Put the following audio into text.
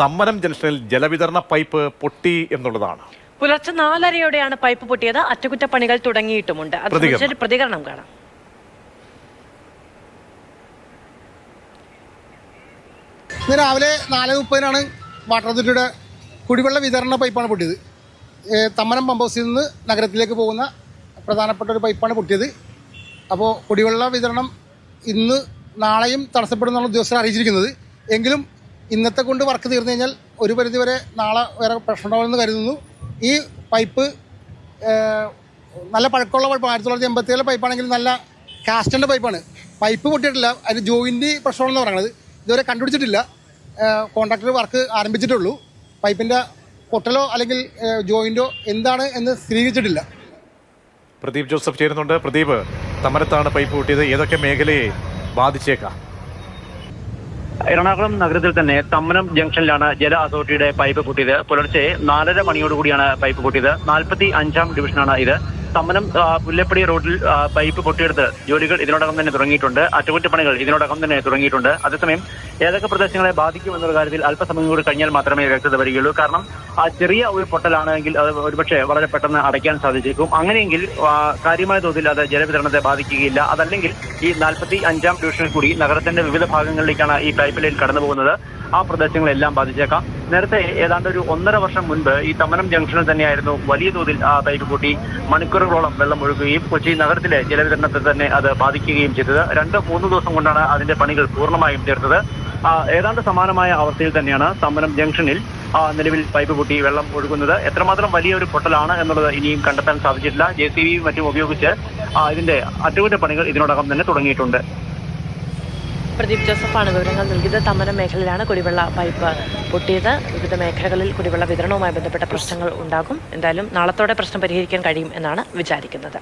തമ്മനം ജംഗ്ഷനിൽ ജലവിതരണ പൈപ്പ് പൊട്ടി എന്നുള്ളതാണ്. പുലർച്ചെ നാലരയോടെയാണ് പൈപ്പ് പൊട്ടിയത്. അറ്റകുറ്റപ്പണികൾ തുടങ്ങിയിട്ടുമുണ്ട്. അത് പ്രതികരണം. സംബന്ധിച്ചൊരു പ്രതികരണം കാണാം. ഇന്ന് രാവിലെ നാല് മുപ്പതിനാണ് വാട്ടർ അതോറിറ്റിയുടെ കുടിവെള്ള വിതരണ പൈപ്പാണ് പൊട്ടിയത്. തമ്മനം പമ്പ് ഹൗസിൽ നിന്ന് നഗരത്തിലേക്ക് പോകുന്ന പ്രധാനപ്പെട്ട ഒരു പൈപ്പാണ് പൊട്ടിയത്. അപ്പോൾ കുടിവെള്ള വിതരണം ഇന്ന് നാളെയും തടസ്സപ്പെടുമെന്നാണ് ഉദ്യോഗസ്ഥർ അറിയിച്ചിരിക്കുന്നത്. എങ്കിലും ഇന്നത്തെ കൊണ്ട് വർക്ക് തീർന്നു കഴിഞ്ഞാൽ ഒരു പരിധി വരെ നാളെ വേറെ പ്രശ്നമുണ്ടാവുമെന്ന് കരുതുന്നു. ഈ പൈപ്പ് നല്ല പഴക്കമുള്ള പൈപ്പ് ആയിരത്തി തൊള്ളായിരത്തി എൺപത്തി ഏഴിലെ പൈപ്പാണെങ്കിൽ നല്ല കാസ്റ്റിന്റെ പൈപ്പാണ്. പൈപ്പ് പൊട്ടിയിട്ടില്ല അതിന് ജോയിന്റ് പ്രശ്നമാണെന്ന് പറയുന്നത് ഇതുവരെ കണ്ടുപിടിച്ചിട്ടില്ല. കോൺട്രാക്ടർ വർക്ക് ആരംഭിച്ചിട്ടുള്ളൂ. പൈപ്പിന്റെ പൊട്ടലോ അല്ലെങ്കിൽ ജോയിന്റോ എന്താണ് എന്ന് സ്ഥിരീകരിച്ചിട്ടില്ല. പ്രദീപ് ജോസഫ് ചേരുന്നുണ്ട്. പ്രദീപ് തമരത്താണ് പൈപ്പ് പൊട്ടിയത്. ഏതൊക്കെ മേഖലയെ ബാധിച്ചേക്കാം? എറണാകുളം നഗരത്തിൽ തന്നെ തമ്മനം ജംഗ്ഷനിലാണ് ജല അതോറിറ്റിയുടെ പൈപ്പ് പൊട്ടിയത്. പുലർച്ചെ നാലര മണിയോടുകൂടിയാണ് പൈപ്പ് പൊട്ടിയത്. നാൽപ്പത്തി അഞ്ചാം ഡിവിഷനാണ് ഇത്. തമ്മനം പുല്ലപ്പടി റോഡിൽ പൈപ്പ് പൊട്ടിയെടുത്ത് ജോലികൾ ഇതിനോടകം തന്നെ തുടങ്ങിയിട്ടുണ്ട്. അറ്റകുറ്റപ്പണികൾ ഇതിനോടകം തന്നെ തുടങ്ങിയിട്ടുണ്ട്. അതേസമയം ഏതൊക്കെ പ്രദേശങ്ങളെ ബാധിക്കും എന്നുള്ള കാര്യത്തിൽ അല്പസമയം കൂടി കഴിഞ്ഞാൽ മാത്രമേ വ്യക്തത വരികയുള്ളൂ. കാരണം ആ ചെറിയ ഒരു പൊട്ടലാണെങ്കിൽ അത് ഒരുപക്ഷെ വളരെ പെട്ടെന്ന് അടയ്ക്കാൻ സാധിച്ചേക്കും. അങ്ങനെയെങ്കിൽ കാര്യമായ തോതിൽ അത് ജലവിതരണത്തെ ബാധിക്കുകയില്ല. അതല്ലെങ്കിൽ ഈ നാൽപ്പത്തി അഞ്ചാം ഡിവിഷനിൽ കൂടി നഗരത്തിന്റെ വിവിധ ഭാഗങ്ങളിലേക്കാണ് ഈ പൈപ്പ് ലൈൻ കടന്നു പോകുന്നത് ആ പ്രദേശങ്ങളെല്ലാം ബാധിച്ചേക്കാം. നേരത്തെ ഏതാണ്ട് ഒരു ഒന്നര വർഷം മുൻപ് ഈ തമനം ജംഗ്ഷനിൽ തന്നെയായിരുന്നു വലിയ തോതിൽ ആ തൈര് പൊട്ടി മണിക്കൂറുകളോളം വെള്ളം ഒഴുകുകയും കൊച്ചി നഗരത്തിലെ ജലവിതരണത്തെ തന്നെ അത് ബാധിക്കുകയും ചെയ്തത്. രണ്ട് മൂന്ന് ദിവസം കൊണ്ടാണ് അതിന്റെ പണികൾ പൂർണമായും തീർത്തത്. ഏതാണ്ട് സമാനമായ അവസ്ഥയിൽ തന്നെയാണ് തമ്പനം ജംഗ്ഷനിൽ നിലവിൽ പൈപ്പ് പൊട്ടി വെള്ളം ഒഴുകുന്നത്. എത്രമാത്രം വലിയ ഒരു പൊട്ടലാണ് എന്നുള്ളത് ഇനിയും കണ്ടെത്താൻ സാധിച്ചിട്ടില്ല. ജെ സി ബിയും മറ്റും ഉപയോഗിച്ച് ഇതിന്റെ അറ്റകുറ്റപ്പണികൾ ഇതിനോടകം തന്നെ തുടങ്ങിയിട്ടുണ്ട്. പ്രദീപ് ജോസഫാണ് വിവരങ്ങൾ നൽകിയത്. തമ്മനം മേഖലയിലാണ് കുടിവെള്ള പൈപ്പ് പൊട്ടിയത്. വിവിധ മേഖലകളിൽ കുടിവെള്ള വിതരണവുമായി ബന്ധപ്പെട്ട പ്രശ്നങ്ങൾ ഉണ്ടാകും. എന്തായാലും നാളത്തോടെ പ്രശ്നം പരിഹരിക്കാൻ കഴിയും എന്നാണ് വിചാരിക്കുന്നത്.